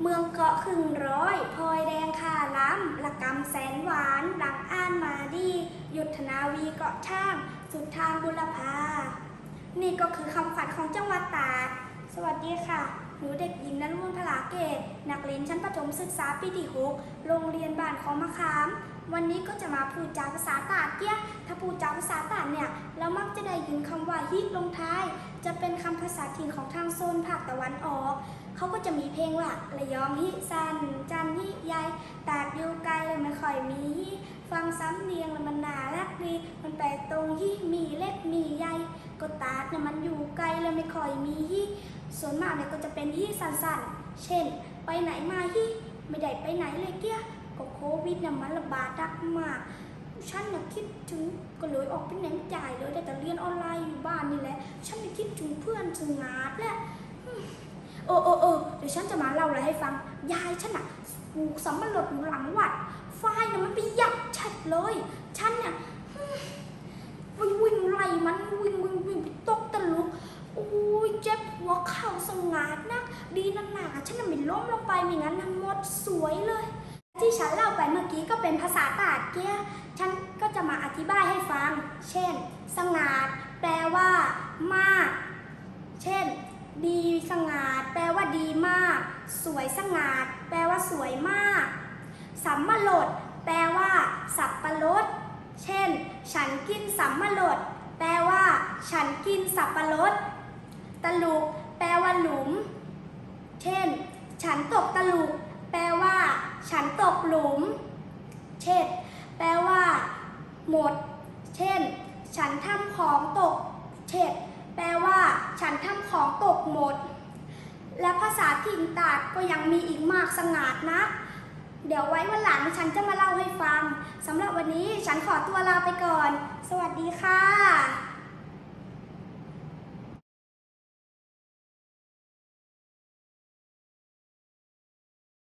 เมืองเกาะครึ่งร้อยพลอยแดงข่าล้ำละกำแสนหวานหลังอ่านมาดี ยุทธนาวีเกาะช่าง สุดทางบุรพา นี่ก็คือคำขวัญของจังหวัดตรากสวัสดีค่ะ หนูเด็กหญิงนรุนพลาเกต นักเรียนชั้นประถมศึกษาปีที่หกโรงเรียนบ้านของมะขาม วันนี้ก็จะมาพูดจาภาษาตาดเกี้ย ถ้าพูดจาภาษาตาดเนี่ย เรามักจะได้ยินคำว่าฮิกลงท้าย จะเป็นคำภาษาถิ่นของทางโซนภาคตะวันออก เขาก็จะมีเพลงว่าระยองฮิซันจันฮิยายตาดอยู่ไกลเลยไม่ค่อยมีฮิฟังซ้ำเนียงแล้วมันน่ารักดีมันแปลตรงฮิมีเล็กมีใหญ่ก็ตาดเนี่ยมันอยู่ไกลเลยไม่ค่อยมีฮิส่วนมาก เนี่ยก็จะเป็นฮิสั้นๆ เช่น ไปไหนมาฮิไม่ได้ไปไหนเลยเกี้ยก็โควิดเนี่ยมันระบาดหนักมาก ฉันน่ะคิดถึงก็เลยออกไปไหนไม่จ่ายเลยได้แต่เรียนออนไลน์อยู่บ้านนี่แหละ ฉันไม่คิดถึงเพื่อนถึงงาดแหละเออเออเออเดี๋ยวฉันจะมาเล่าอะไรให้ฟัง ยายฉันน่ะปลูกสำมะรดอยู่หลังวัดฝ้ายน่ะมันไปยับชัดเลยอืมวิ่งวิ่งไล่มันวิ่งวิ่งวิ่งไปตกตะลุกโอ้ยเจ็บหัวเข่าสงาดนัก ดีนหนาฉันน่ะไม่ล้มลงไปไม่งั้นน่ะหมดสวยเลย ที่ฉันเล่าไปเมื่อกี้ก็เป็นภาษาตาดเกี้ยฉันก็จะมาอธิบายให้ฟัง เช่น สงัดแปลว่ามาก เช่น ดีสงัดแปลว่าดีมาก สวยสงัดแปลว่าสวยมาก สัมมะโลดแปลว่า สับปะรด เช่น ฉันกินสัมมะโลดแปลว่า ฉันกินสับปะรด ตลุก แปลว่าหลุม เช่น ฉันตกตะลุก แปลว่า ฉันตกหลุม เช่น แปลว่า หมด เช่น ฉันทำของตก เช่น แปลว่า ฉันทำของตกหมด และภาษาถิ่นตาดก็ยังมีอีกมากสงัดนะ เดี๋ยวไว้วันหลังฉันจะมาเล่าให้ฟังสำหรับวันนี้ฉันขอตัวลาไปก่อน สวัสดีค่ะ